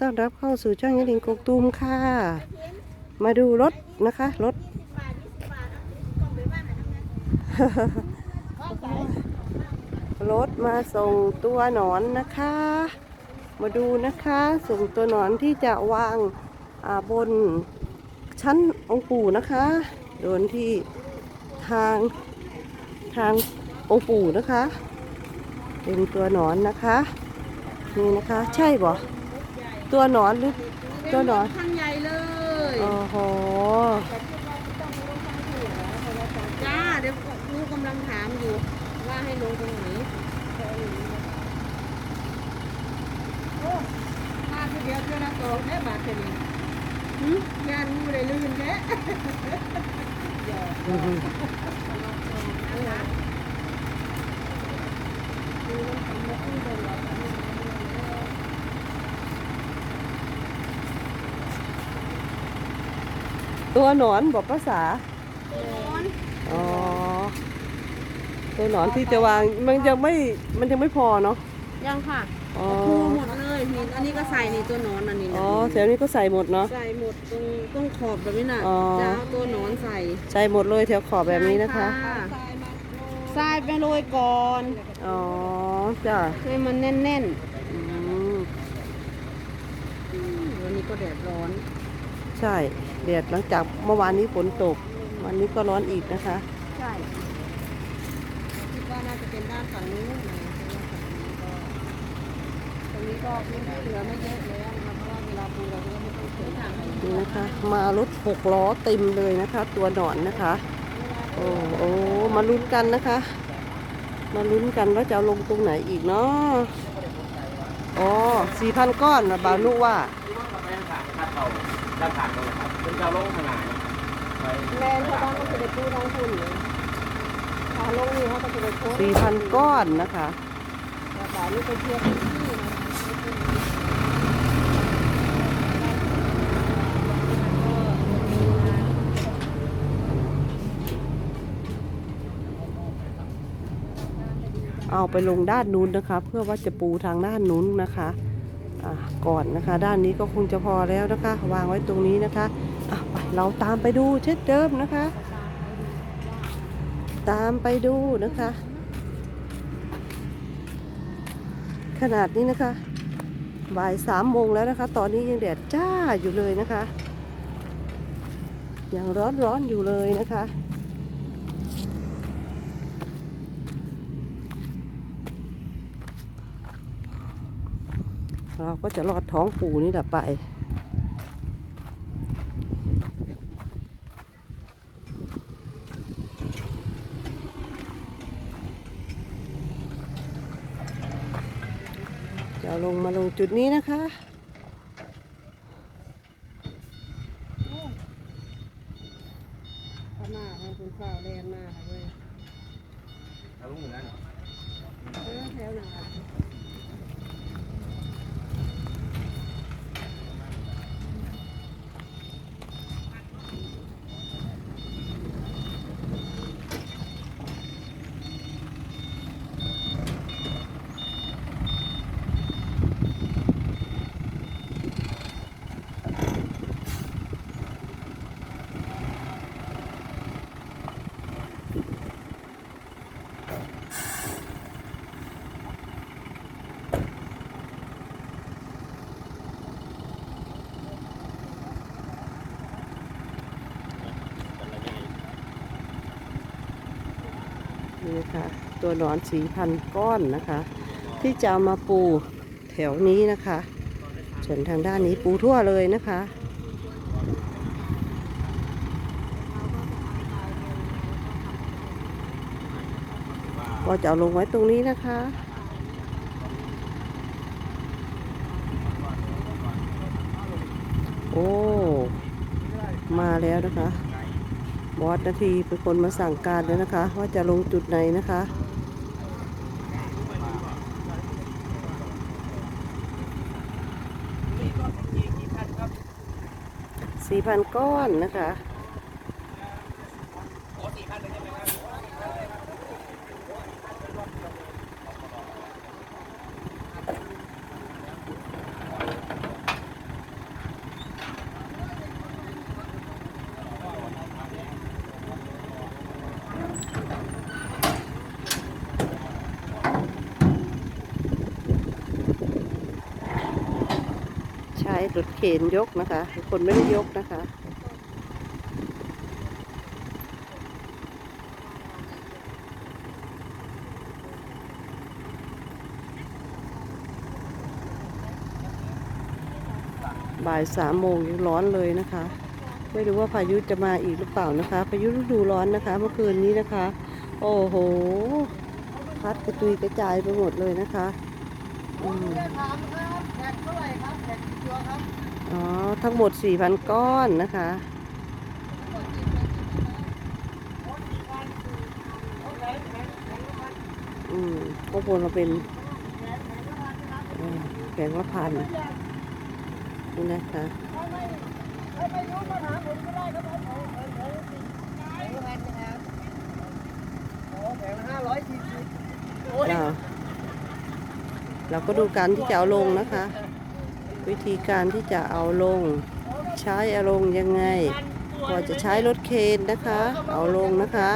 ต้อนรับเข้าสู่ช่องยลิงกกตูมค่ะ มาดูรถนะคะรถรถมาส่งตัวหนอนนะคะ มาดูนะคะ ส่งตัวหนอนที่จะวางาบนชั้นองค์ปู่นะคะ โดนที่ทางทางองค์ปู่นะคะ เป็นตัวหนอนนะคะ นี่นะคะ ใช่บ่ ตัวหนอนหรือตัวหนอนข้างใหญ่เลยโอ้โหจ้าเดี๋ยวลูกกำลังถามอยู่ ว่าให้ลงตรงไหนโอ้มาทีเดียวเท่านั้นตกแม่บาทเท่านี้หึงานงูได้ลื่นแท้หยอกอือหืออันละดูมันทำมาขึ้นเลยเหรอ ตัวหนอนบอกภาษานอนอ๋อ ตัวหนอนที่จะวางมันยังไม่ มันยังไม่พอเนาะ ยังค่ะอ๋อ คูหมดเลยนี่อันนี้ก็ใส่นี่ตัวหนอนอันนี้นะอ๋อแถวนี้ก็ใส่หมดเนาะ ใส่หมดตรงตรงขอบแบบนี้น่ะอ๋อ จะเอาตัวหนอนใส่ใส่หมดเลยแถวขอบแบบนี้นะคะทรายไปโรยก่อนอ๋อ จ้ะให้มันแน่นอืมๆวันนี้ก็แดดร้อน ใช่ แดดหลังจากเมื่อวานนี้ฝนตก วันนี้ก็ร้อนอีกนะคะ ใช่คิดว่าน่าจะเป็นด้านฝั่งนู้นนะเพราะว่าฝั่งนี้ก็ตรงนี้ก็พื้นที่เหลือไม่เยอะแล้วนะคะเพราะว่าเวลาปูเราก็ไม่ต้องเสียทางให้นี่ะคะ มารถหกล้อเต็มเลยนะคะ ตัวหนอนนะคะ โอ้โอ้มาลุ้นกันนะคะ มาลุ้นกันว่าจะเอาลงตรงไหนอีกเนาะอ๋อสี่พันก้อนนะบานุว่า ด้านผ่านตรงนะครับเป็นเจ้าโลกขนาดไปแมนชาวบ้านก็จะได้ปูท้องทุนเลยขาลงนี่เขาก็จะได้โพสต์สี่พันก้อนนะคะแต่บ่ายนี้ไปเที่ยวที่นะคะเอาไปลงด้านนู้นนะคะ เพื่อว่าจะปูทางด้านนู้นนะคะอ่า ก่อนนะคะ ด้านนี้ก็คงจะพอแล้วนะคะ วางไว้ตรงนี้นะคะะไปเราตามไปดูเช่นเดิมนะคะ ตามไปดูนะคะ ขนาดนี้นะคะบ่ายสามโมงแล้วนะคะ ตอนนี้ยังแดดจ้าอยู่เลยนะคะ ยังร้อนร้อนอยู่เลยนะคะ เราก็จะลอดท้องปูนี่แหละไป จะลงมาลงจุดนี้นะคะข้างหน้าทางคุณข้าวแรงมากเลยเอาลูกหมูนั่นเออแถวหนา นี่นะคะตัวหนอนสีพันก้อนนะคะ ที่จะามาปูแถวนี้นะคะ ส่วนทางด้านนี้ปูทั่วเลยนะคะก็จะเอาลงไว้ตรงนี้นะคะ โอ้ มาแล้วนะคะ บอสนาทีเป็นคนมาสั่งการเลยนะคะ ว่าจะลงจุดไหนนะคะสี่พันก้อนนะคะ ช้รถเข็นยกนะคะ คนไม่ได้ยกนะคะ บ่ายสามโมงยังร้อนเลยนะคะ ไม่รู้ว่าพายุจะมาอีกหรือเปล่านะคะ พายุฤดูร้อนนะคะ เมื่อคืนนี้นะคะ โอ้โห พัดกระจุยกระจายไปหมดเลยนะคะ อืม อ๋อ ทั้งหมด 4,000 ก้อนนะคะ อืมข้างบนเราเป็นเอ่อแผงละพันนี่นะคะถ้าไม่รู้มาถามผมก็ได้ครับผมแผงละห้าร้อยสี่สิบโอ้ยเราเราก็ดูการที่จะเอาลงนะคะ วิธีการที่จะเอาลง ใช้เอาลงยังไงกว่าจะใช้รถเคนนะคะ เอาลงนะคะ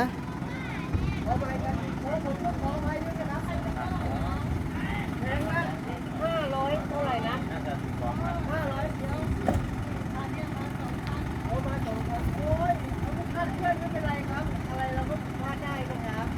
ขอไปกันขอผมก็ขอไปด้วยนะครับแผงละห้าร้อยเท่าไหร่นะห้าร้อยเดียวเอามาสองพันโอ้ยเอาไม่คาดเคลื่อนไม่เป็นไรครับ อะไรเราก็คาดได้นะครับ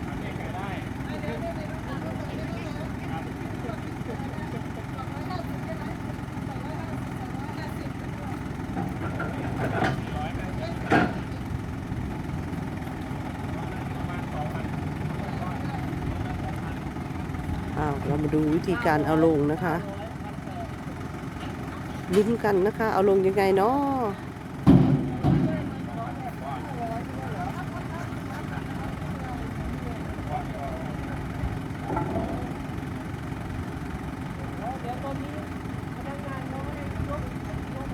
อ้าวเรามาดูวิธีการเอาลงนะคะลุ้นกันนะคะ เอาลงยังไงเนาะ เดี๋ยวตอนนี้พนักงานเขาไม่ได้ยกยก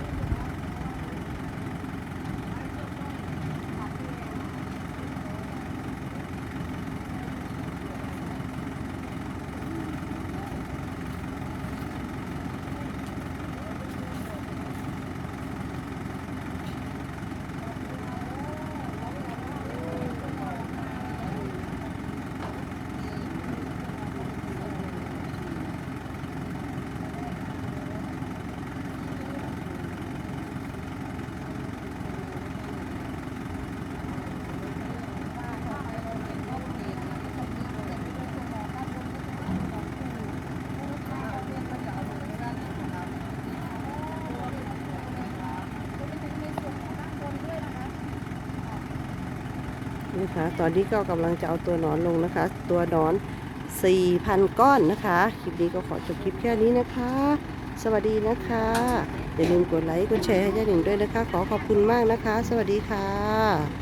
นะคะ ตอนนี้ก็กำลังจะเอาตัวหนอนลงนะคะ ตัวหนอน 4,000 ก้อนนะคะ คลิปนี้ก็ขอจบคลิปแค่นี้นะคะ สวัสดีนะคะ อย่าลืมกดไลค์ กดแชร์ให้ย่าหนึ่งด้วยนะคะ ขอขอบคุณมากนะคะ สวัสดีค่ะ